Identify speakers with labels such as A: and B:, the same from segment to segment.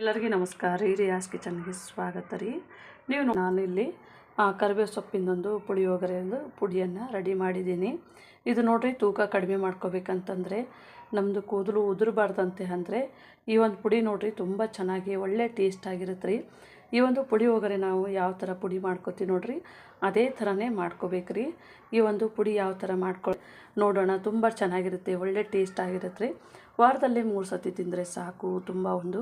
A: ಎಲ್ಲರಿಗೂ ನಮಸ್ಕಾರ. ರೀ ರಿಯಾಸ್ ಕಿಚನ್ಗೆ ಸ್ವಾಗತ ರೀ. ನೀವು ನಾನು ನಾನಿಲ್ಲಿ ಕರಿಬೇವು ಸೊಪ್ಪಿಂದೊಂದು ಒಂದು, ಪುಡಿಯನ್ನು ರೆಡಿ ಮಾಡಿದ್ದೀನಿ. ಇದು ನೋಡಿರಿ, ತೂಕ ಕಡಿಮೆ ಮಾಡ್ಕೋಬೇಕಂತಂದರೆ ನಮ್ಮದು ಕೂದಲು ಉದುರಬಾರ್ದಂತೆ ಅಂದರೆ, ಈ ಒಂದು ಪುಡಿ ನೋಡಿರಿ, ತುಂಬ ಚೆನ್ನಾಗಿ ಒಳ್ಳೆ ಟೇಸ್ಟ್ ಆಗಿರುತ್ತೆ ರೀ. ಈ ಒಂದು ಪುಳಿಯೋಗರೆ ನಾವು ಯಾವ ಥರ ಪುಡಿ ಮಾಡ್ಕೋತೀವಿ ನೋಡ್ರಿ, ಅದೇ ಥರನೇ ಮಾಡ್ಕೋಬೇಕು ರೀ ಈ ಒಂದು ಪುಡಿ ಯಾವ ಥರ ಮಾಡ್ಕೊ, ನೋಡೋಣ, ತುಂಬ ಚೆನ್ನಾಗಿರುತ್ತೆ, ಒಳ್ಳೆ ಟೇಸ್ಟ್ ಆಗಿರುತ್ತೆ ರೀ. ವಾರದಲ್ಲಿ ಮೂರು ಸತಿ ತಿಂದರೆ ಸಾಕು, ತುಂಬ ಒಂದು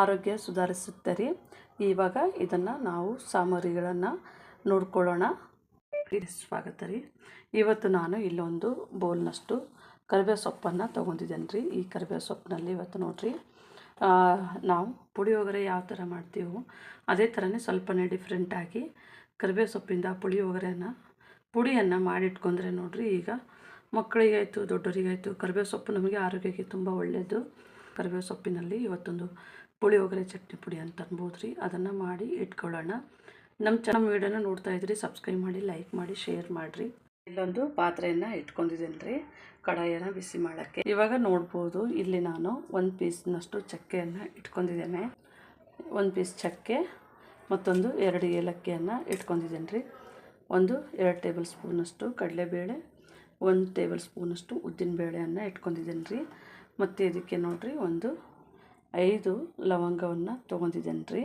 A: ಆರೋಗ್ಯ ಸುಧಾರಿಸುತ್ತೆ ರೀ. ಇವಾಗ ಇದನ್ನು ನಾವು ಸಾಮಗ್ರಿಗಳನ್ನು ನೋಡ್ಕೊಳ್ಳೋಣ. ಸ್ವಾಗತ ರೀ. ಇವತ್ತು ನಾನು ಇಲ್ಲೊಂದು ಬೌಲ್ನಷ್ಟು ಕರಿಬೇವು ಸೊಪ್ಪನ್ನು ತೊಗೊಂಡಿದ್ದೇನೆ ರೀ. ಈ ಕರಿಬೇವು ಸೊಪ್ಪಿನಲ್ಲಿ ಇವತ್ತು ನೋಡಿರಿ ನಾವು ಪುಳಿಯೋಗರೆ ಯಾವ ಥರ ಮಾಡ್ತೀವೋ ಅದೇ ಥರನೇ ಸ್ವಲ್ಪನೇ ಡಿಫ್ರೆಂಟಾಗಿ ಕರಿಬೇವು ಸೊಪ್ಪಿಂದ ಪುಳಿಯೋಗರೆನ ಪುಡಿಯನ್ನು ಮಾಡಿಟ್ಕೊಂಡ್ರೆ ನೋಡಿರಿ ಈಗ ಮಕ್ಕಳಿಗಾಯಿತು ದೊಡ್ಡವರಿಗಾಯಿತು ಕರಿಬೇವು ಸೊಪ್ಪು ನಮಗೆ ಆರೋಗ್ಯಕ್ಕೆ ತುಂಬ ಒಳ್ಳೆಯದು ಕರಿಬೇವು ಸೊಪ್ಪಿನಲ್ಲಿ ಇವತ್ತೊಂದು ಪುಳಿಯೋಗರೆ ಚಟ್ನಿ ಪುಡಿ ಅಂತ ಅನ್ಬೋದು ರೀ ಅದನ್ನು ಮಾಡಿ ಇಟ್ಕೊಳ್ಳೋಣ. ನಮ್ಮ ಚೆನ್ನಾಗಿ ವೀಡಿಯೋನ ನೋಡ್ತಾ ಇದ್ರಿ ಸಬ್ಸ್ಕ್ರೈಬ್ ಮಾಡಿ ಲೈಕ್ ಮಾಡಿ ಶೇರ್ ಮಾಡಿರಿ. ಇಲ್ಲೊಂದು ಪಾತ್ರೆಯನ್ನು ಇಟ್ಕೊಂಡಿದ್ದೀನಿ ರೀ ಕಡಾಯಿಯನ್ನು ಬಿಸಿ ಮಾಡೋಕ್ಕೆ. ಇವಾಗ ನೋಡ್ಬೋದು, ಇಲ್ಲಿ ನಾನು ಒಂದು ಪೀಸ್ನಷ್ಟು ಚಕ್ಕೆಯನ್ನು ಇಟ್ಕೊಂಡಿದ್ದೇನೆ. ಒಂದು ಪೀಸ್ ಚಕ್ಕೆ, ಮತ್ತೊಂದು ಎರಡು ಏಲಕ್ಕಿಯನ್ನು ಇಟ್ಕೊಂಡಿದ್ದೀನಿ ರೀ ಒಂದು ಎರಡು ಟೇಬಲ್ ಸ್ಪೂನಷ್ಟು ಕಡಲೆಬೇಳೆ, ಒಂದು ಟೇಬಲ್ ಸ್ಪೂನಷ್ಟು ಉದ್ದಿನಬೇಳೆಯನ್ನು ಇಟ್ಕೊಂಡಿದ್ದೀನಿ ರೀ ಮತ್ತು ಇದಕ್ಕೆ ನೋಡಿರಿ, ಒಂದು ಐದು ಲವಂಗವನ್ನು ತೊಗೊಂಡಿದ್ದೇನೆ ರೀ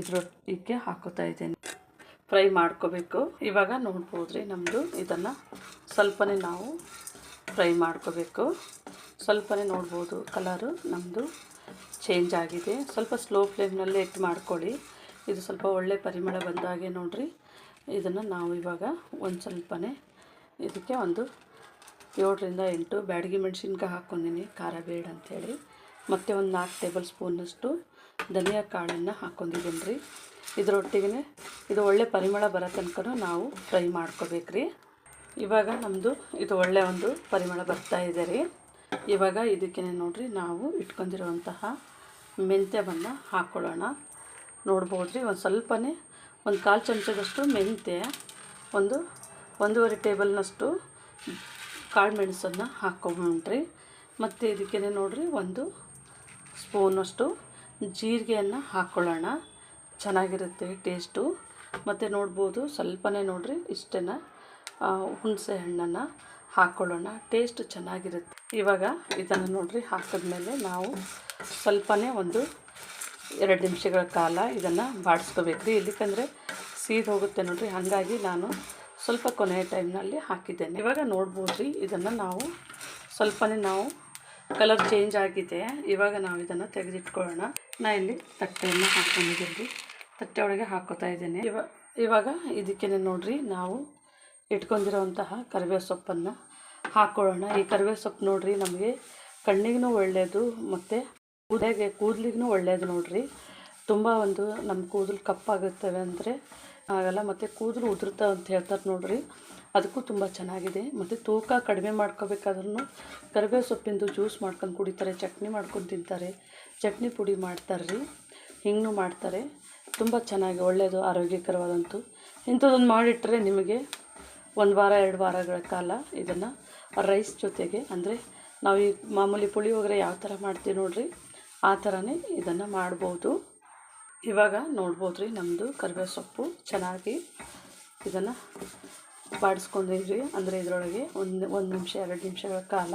A: ಇದರೊಟ್ಟಿಗೆ ಹಾಕೋತಾ ಇದ್ದೇನೆ. ಫ್ರೈ ಮಾಡ್ಕೋಬೇಕು. ಇವಾಗ ನೋಡ್ಬೋದು ರೀ ನಮ್ಮದು ಇದನ್ನು ಸ್ವಲ್ಪನೇ ನಾವು ಫ್ರೈ ಮಾಡ್ಕೋಬೇಕು. ಸ್ವಲ್ಪನೇ ನೋಡ್ಬೋದು ಕಲರು ನಮ್ಮದು ಚೇಂಜ್ ಆಗಿದೆ. ಸ್ವಲ್ಪ ಸ್ಲೋ ಫ್ಲೇಮ್ನಲ್ಲೇ ಇಟ್ಟು ಮಾಡ್ಕೊಳ್ಳಿ. ಇದು ಸ್ವಲ್ಪ ಒಳ್ಳೆ ಪರಿಮಳ ಬಂದಾಗೆ ನೋಡಿರಿ. ಇದನ್ನು ನಾವು ಇವಾಗ ಒಂದು ಸ್ವಲ್ಪನೇ ಇದಕ್ಕೆ ಒಂದು ಏಳರಿಂದ ಎಂಟು ಬ್ಯಾಡಗಿ ಮೆಣಸಿನ್ಕಾಯಿ ಹಾಕ್ಕೊಂಡಿನಿ, ಖಾರ ಬೇಡ ಅಂಥೇಳಿ ಮತ್ತು ಒಂದು ನಾಲ್ಕು ಟೇಬಲ್ ಸ್ಪೂನಷ್ಟು ಧನಿಯಾ ಕಾಳನ್ನು ಹಾಕ್ಕೊಂಡಿದ್ದೀನಿ ರೀ ಇದರೊಟ್ಟಿಗೆ ಇದು ಒಳ್ಳೆ ಪರಿಮಳ ಬರೋ ತನಕ ನಾವು ಫ್ರೈ ಮಾಡ್ಕೋಬೇಕು ರೀ ಇವಾಗ ನಮ್ಮದು ಇದು ಒಳ್ಳೆ ಒಂದು ಪರಿಮಳ ಬರ್ತಾ ಇದೆ ರೀ. ಇವಾಗ ಇದಕ್ಕೆ ನೋಡಿರಿ, ನಾವು ಇಟ್ಕೊಂಡಿರುವಂತಹ ಮೆಂತ್ಯವನ್ನು ಹಾಕ್ಕೊಳ್ಳೋಣ ನೋಡ್ಬೋದು ರೀ ಒಂದು ಸ್ವಲ್ಪನೇ, ಒಂದು ಕಾಲು ಚಮಚದಷ್ಟು ಮೆಂತ್ಯ, ಒಂದು ಒಂದೂವರೆ ಟೇಬಲ್ನಷ್ಟು ಕಾಳು ಮೆಣಸನ್ನು ಹಾಕ್ಕೊಂಡ್ರಿ ಮತ್ತು ಇದಕ್ಕೆ ನೋಡಿರಿ, ಒಂದು ಸ್ಪೂನಷ್ಟು ಜೀರಿಗೆಯನ್ನು ಹಾಕ್ಕೊಳ್ಳೋಣ ಚೆನ್ನಾಗಿರುತ್ತೆ ಟೇಸ್ಟು. ಮತ್ತು ನೋಡ್ಬೋದು, ಸ್ವಲ್ಪನೇ ನೋಡಿರಿ, ಇಷ್ಟನ್ನು ಹುಣಸೆ ಹಣ್ಣನ್ನು ಹಾಕ್ಕೊಳ್ಳೋಣ ಟೇಸ್ಟ್ ಚೆನ್ನಾಗಿರುತ್ತೆ. ಇವಾಗ ಇದನ್ನು ನೋಡಿರಿ ಹಾಕಿದ್ಮೇಲೆ ನಾವು ಸ್ವಲ್ಪನೇ ಒಂದು ಎರಡು ನಿಮಿಷಗಳ ಕಾಲ ಇದನ್ನು ಬಾಡಿಸ್ಕೋಬೇಕು ರೀ ಇಲ್ಲಿಕಂದರೆ ಸೀದ್ ಹೋಗುತ್ತೆ ನೋಡಿರಿ. ಹಾಗಾಗಿ ನಾನು ಸ್ವಲ್ಪ ಕೊನೆಯ ಟೈಮ್ನಲ್ಲಿ ಹಾಕಿದ್ದೇನೆ. ಇವಾಗ ನೋಡ್ಬೋದು ರೀ ಇದನ್ನು ನಾವು ಸ್ವಲ್ಪನೇ ನಾವು ಕಲರ್ ಚೇಂಜ್ ಆಗಿದೆ. ಇವಾಗ ನಾವು ಇದನ್ನು ತೆಗೆದಿಟ್ಕೊಳ್ಳೋಣ. ನಾ ಇಲ್ಲಿ ತಟ್ಟೆಯನ್ನು ಹಾಕ್ಕೊಂಡಿದ್ದೀನಿ ತಟ್ಟೆ ಒಳಗೆ ಹಾಕೋತಾ ಇದ್ದೇನೆ. ಇವ, ಇವಾಗ ಇದಕ್ಕೆ ನೋಡಿರಿ, ನಾವು ಇಟ್ಕೊಂಡಿರೋಂತಹ ಕರಿಬೇವು ಸೊಪ್ಪನ್ನು ಹಾಕ್ಕೊಳ್ಳೋಣ ಈ ಕರಿಬೇವು ಸೊಪ್ಪು ನೋಡಿರಿ, ನಮಗೆ ಕಣ್ಣಿಗೂ ಒಳ್ಳೆಯದು ಮತ್ತು ಕೂದಲಿಗೆ ಕೂದಲಿಗೂ ಒಳ್ಳೆಯದು ನೋಡಿರಿ. ತುಂಬ ಒಂದು ನಮ್ಮ ಕೂದಲು ಕಪ್ಪಾಗುತ್ತವೆ ಅಂದರೆ ಆಗಲ್ಲ ಮತ್ತು ಕೂದಲು ಉದುರ್ತಾವೆ ಅಂತ ಹೇಳ್ತಾರೆ ನೋಡ್ರಿ. ಅದಕ್ಕೂ ತುಂಬ ಚೆನ್ನಾಗಿದೆ. ಮತ್ತು ತೂಕ ಕಡಿಮೆ ಮಾಡ್ಕೋಬೇಕಾದ್ರೂ ಕರಿಬೇವು ಸೊಪ್ಪಿಂದು ಜ್ಯೂಸ್ ಮಾಡ್ಕೊಂಡು ಕುಡಿತಾರೆ, ಚಟ್ನಿ ಮಾಡ್ಕೊಂಡು ತಿಂತಾರೆ, ಚಟ್ನಿ ಪುಡಿ ಮಾಡ್ತಾರೆ ರೀ ಹಿಂಗೂ ಮಾಡ್ತಾರೆ. ತುಂಬ ಚೆನ್ನಾಗಿ ಒಳ್ಳೆಯದು ಆರೋಗ್ಯಕರವಾದಂತು. ಇಂಥದ್ದೊಂದು ಮಾಡಿಟ್ಟರೆ ನಿಮಗೆ ಒಂದು ವಾರ, ಎರಡು ವಾರಗಳ ಕಾಲ ಇದನ್ನು ರೈಸ್ ಜೊತೆಗೆ ಅಂದರೆ ನಾವು ಈ ಮಾಮೂಲಿ ಪುಳಿಯೋಗರೆ ಯಾವ ಥರ ಮಾಡ್ತೀವಿ ನೋಡಿರಿ, ಆ ಥರನೇ ಇದನ್ನು ಮಾಡ್ಬೋದು. ಇವಾಗ ನೋಡ್ಬೋದು ರೀ ನಮ್ಮದು ಕರಿಬೇವು ಸೊಪ್ಪು ಚೆನ್ನಾಗಿ ಇದನ್ನು ಬಾಡಿಸ್ಕೊಂಡಿದ್ರಿ ಅಂದರೆ ಇದರೊಳಗೆ ಒಂದು ಒಂದು ನಿಮಿಷ, ಎರಡು ನಿಮಿಷಗಳ ಕಾಲ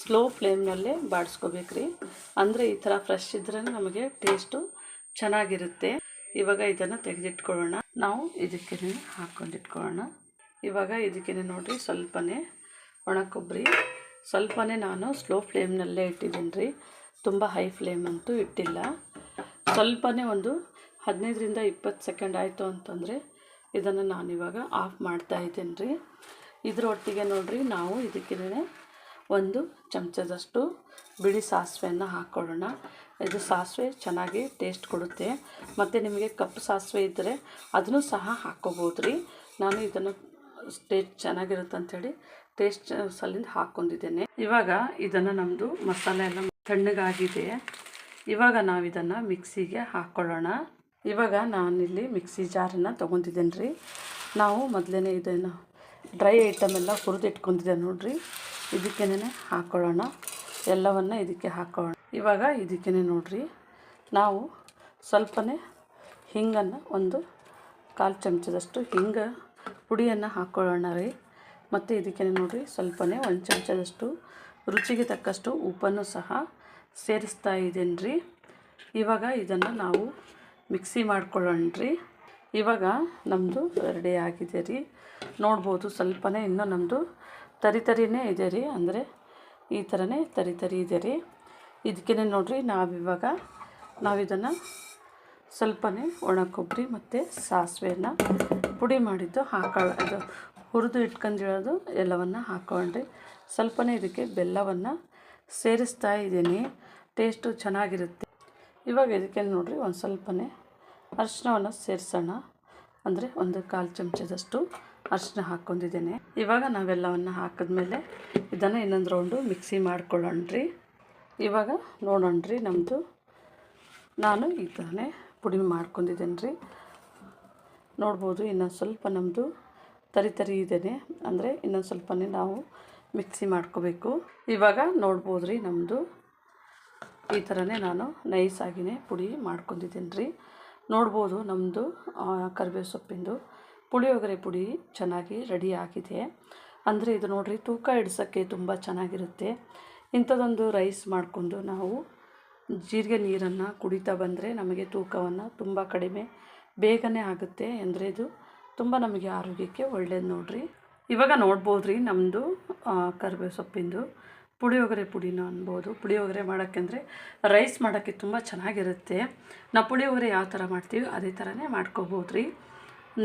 A: ಸ್ಲೋ ಫ್ಲೇಮ್ನಲ್ಲೇ ಬಾಡಿಸ್ಕೋಬೇಕ್ರಿ. ಅಂದರೆ ಈ ಥರ ಫ್ರೆಶ್ ಇದ್ರೆ ನಮಗೆ ಟೇಸ್ಟು ಚೆನ್ನಾಗಿರುತ್ತೆ. ಇವಾಗ ಇದನ್ನು ತೆಗೆದಿಟ್ಕೊಳ್ಳೋಣ. ನಾವು ಇದಕ್ಕೆ ಹಾಕ್ಕೊಂಡಿಟ್ಕೊಳ್ಳೋಣ. ಇವಾಗ ಇದಕ್ಕೆ ನೋಡಿರಿ, ಸ್ವಲ್ಪನೇ ಒಣ ಕೊಬ್ಬರಿ. ಸ್ವಲ್ಪನೇ ನಾನು ಸ್ಲೋ ಫ್ಲೇಮ್ನಲ್ಲೇ ಇಟ್ಟಿದ್ದೀನಿ ರೀ. ತುಂಬ ಹೈ ಫ್ಲೇಮ್ ಅಂತೂ ಇಟ್ಟಿಲ್ಲ. ಸ್ವಲ್ಪನೇ ಒಂದು ಹದಿನೈದರಿಂದ ಇಪ್ಪತ್ತು ಸೆಕೆಂಡ್ ಆಯಿತು ಅಂತಂದರೆ ಇದನ್ನು ನಾನಿವಾಗ ಆಫ್ ಮಾಡ್ತಾ ಇದ್ದೀನಿ ರೀ. ಇದರೊಟ್ಟಿಗೆ ನೋಡಿರಿ, ನಾವು ಇದಕ್ಕೆ ಒಂದು ಚಮಚದಷ್ಟು ಬಿಳಿ ಸಾಸಿವೆಯನ್ನು ಹಾಕ್ಕೊಳ್ಳೋಣ ಇದು ಸಾಸಿವೆ ಚೆನ್ನಾಗಿ ಟೇಸ್ಟ್ ಕೊಡುತ್ತೆ. ಮತ್ತು ನಿಮಗೆ ಕಪ್ಪು ಸಾಸಿವೆ ಇದ್ದರೆ ಅದನ್ನು ಸಹ ಹಾಕ್ಕೋಬೋದು ರೀ. ನಾನು ಇದನ್ನು ಟೇಸ್ಟ್ ಚೆನ್ನಾಗಿರುತ್ತೆ ಅಂಥೇಳಿ ಟೇಸ್ಟ್ ಸಲಿಂದ ಹಾಕ್ಕೊಂಡಿದ್ದೇನೆ ಇವಾಗ ಇದನ್ನು ನಮ್ಮದು ಮಸಾಲೆ ಎಲ್ಲ ತಣ್ಣಗಾಗಿದೆ. ಇವಾಗ ನಾವು ಇದನ್ನು ಮಿಕ್ಸಿಗೆ ಹಾಕ್ಕೊಳ್ಳೋಣ ಇವಾಗ ನಾನಿಲ್ಲಿ ಮಿಕ್ಸಿ ಜಾರನ್ನು ತೊಗೊತಿದ್ದೇನೆ ರೀ. ನಾವು ಮೊದಲೇ ಇದನ್ನು ಡ್ರೈ ಐಟಮ್ ಎಲ್ಲ ಹುರಿದು ಇಟ್ಕೊಂಡಿದ್ದೆ ನೋಡಿರಿ. ಇದಕ್ಕೇನೆ ಹಾಕ್ಕೊಳ್ಳೋಣ ಎಲ್ಲವನ್ನು ಇದಕ್ಕೆ ಹಾಕ್ಕೊಳ್ಳೋಣ ಇವಾಗ ಇದಕ್ಕೇ ನೋಡಿರಿ. ನಾವು ಸ್ವಲ್ಪನೇ ಹಿಂಗನ್ನು ಒಂದು ಕಾಲು ಚಮಚದಷ್ಟು ಹಿಂಗೆ ಪುಡಿಯನ್ನು ಹಾಕ್ಕೊಳ್ಳೋಣ ರೀ. ಮತ್ತು ಇದಕ್ಕೇ ನೋಡಿರಿ, ಸ್ವಲ್ಪನೇ ಒಂದು ಚಮಚದಷ್ಟು ರುಚಿಗೆ ತಕ್ಕಷ್ಟು ಉಪ್ಪನ್ನು ಸಹ ಸೇರಿಸ್ತಾ ಇದ್ದೀನಿ ರೀ ಇವಾಗ ಇದನ್ನು ನಾವು ಮಿಕ್ಸಿ ಮಾಡ್ಕೊಳ್ಳೋಣ ರೀ ಇವಾಗ ನಮ್ಮದು ರೆಡಿ ಆಗಿದೆ ರೀ. ನೋಡ್ಬೋದು ಸ್ವಲ್ಪನೇ ಇನ್ನೂ ನಮ್ಮದು ತರಿ ತರಿನೇ ಇದೆ ರೀ. ಅಂದರೆ ಈ ಥರನೇ ತರಿ ತರಿ ಇದೆ ರೀ. ಇದಕ್ಕೇ ನೋಡಿರಿ, ನಾವಿವಾಗ ನಾವಿದನ್ನು ಸ್ವಲ್ಪನೇ ಒಣ ಕೊಬ್ಬರಿ ಮತ್ತು ಸಾಸಿವೆನ ಪುಡಿ ಮಾಡಿದ್ದು ಹಾಕೊಳ್ಳ ಇದು ಹುರಿದು ಇಟ್ಕೊಂಡಿರೋದು ಎಲ್ಲವನ್ನು ಹಾಕ್ಕೊಂಡ್ರಿ ಸ್ವಲ್ಪನೇ ಇದಕ್ಕೆ ಬೆಲ್ಲವನ್ನು ಸೇರಿಸ್ತಾ ಇದ್ದೀನಿ. ಟೇಸ್ಟು ಚೆನ್ನಾಗಿರುತ್ತೆ. ಇವಾಗ ಇದಕ್ಕೆ ನೋಡಿರಿ, ಒಂದು ಸ್ವಲ್ಪನೇ ಅರಿಶಿನವನ್ನು ಸೇರಿಸೋಣ. ಅಂದರೆ ಒಂದು ಕಾಲು ಚಮಚದಷ್ಟು ಅರಿಶಿನ ಹಾಕ್ಕೊಂಡಿದ್ದೇನೆ. ಇವಾಗ ನಾವೆಲ್ಲವನ್ನು ಹಾಕಿದ್ಮೇಲೆ ಇದನ್ನು ಇನ್ನೊಂದು ರೌಂಡು ಮಿಕ್ಸಿ ಮಾಡ್ಕೊಳ್ಳೋಣ್ರಿ. ಇವಾಗ ನೋಡೋಣ್ರಿ ನಮ್ಮದು ನಾನು ಈ ಥರನೇ ಪುಡಿ ಮಾಡ್ಕೊಂಡಿದ್ದೇನೆ ರೀ ನೋಡ್ಬೋದು ಇನ್ನೊಂದು ಸ್ವಲ್ಪ ನಮ್ಮದು ತರಿ ತರಿ ಇದ್ದೇನೆ ಅಂದರೆ ಇನ್ನೊಂದು ಸ್ವಲ್ಪನೇ ನಾವು ಮಿಕ್ಸಿ ಮಾಡ್ಕೋಬೇಕು. ಇವಾಗ ನೋಡ್ಬೋದು ರೀ ನಮ್ಮದು ಈ ಥರನೇ ನಾನು ನೈಸಾಗಿಯೇ ಪುಡಿ ಮಾಡ್ಕೊಂಡಿದ್ದೀನಿ ರೀ ನೋಡ್ಬೋದು ನಮ್ಮದು ಕರಿಬೇವು ಸೊಪ್ಪಿಂದು ಪುಳಿಯೋಗರೆ ಪುಡಿ ಚೆನ್ನಾಗಿ ರೆಡಿ ಆಗಿದೆ. ಅಂದರೆ ಇದು ನೋಡಿರಿ ತೂಕ ಇಡ್ಸೋಕ್ಕೆ ತುಂಬ ಚೆನ್ನಾಗಿರುತ್ತೆ. ಇಂಥದ್ದೊಂದು ರೈಸ್ ಮಾಡಿಕೊಂಡು ನಾವು ಜೀರಿಗೆ ನೀರನ್ನು ಕುಡಿತಾ ಬಂದರೆ ನಮಗೆ ತೂಕವನ್ನು ತುಂಬ ಕಡಿಮೆ ಬೇಗನೆ ಆಗುತ್ತೆ. ಅಂದರೆ ಇದು ತುಂಬ ನಮಗೆ ಆರೋಗ್ಯಕ್ಕೆ ಒಳ್ಳೇದು ನೋಡಿರಿ. ಇವಾಗ ನೋಡ್ಬೋದು ರೀ ನಮ್ಮದು ಕರಿಬೇವು ಸೊಪ್ಪಿಂದು. ಪುಳಿಯೋಗರೆ ಪುಡಿನೂ ಅನ್ಬೋದು. ಪುಳಿಯೋಗರೆ ಮಾಡೋಕ್ಕೆಂದರೆ ರೈಸ್ ಮಾಡೋಕ್ಕೆ ತುಂಬ ಚೆನ್ನಾಗಿರುತ್ತೆ. ನಾವು ಪುಳಿಯೋಗರೆ ಯಾವ ಥರ ಮಾಡ್ತೀವಿ ಅದೇ ಥರನೇ ಮಾಡ್ಕೋಬೋದು ರೀ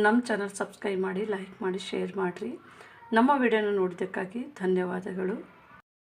A: ನಮ್ಮ ಚಾನಲ್ ಸಬ್ಸ್ಕ್ರೈಬ್ ಮಾಡಿ ಲೈಕ್ ಮಾಡಿ ಶೇರ್ ಮಾಡಿರಿ. ನಮ್ಮ ವಿಡಿಯೋನ ನೋಡಿದ್ದಕ್ಕಾಗಿ ಧನ್ಯವಾದಗಳು.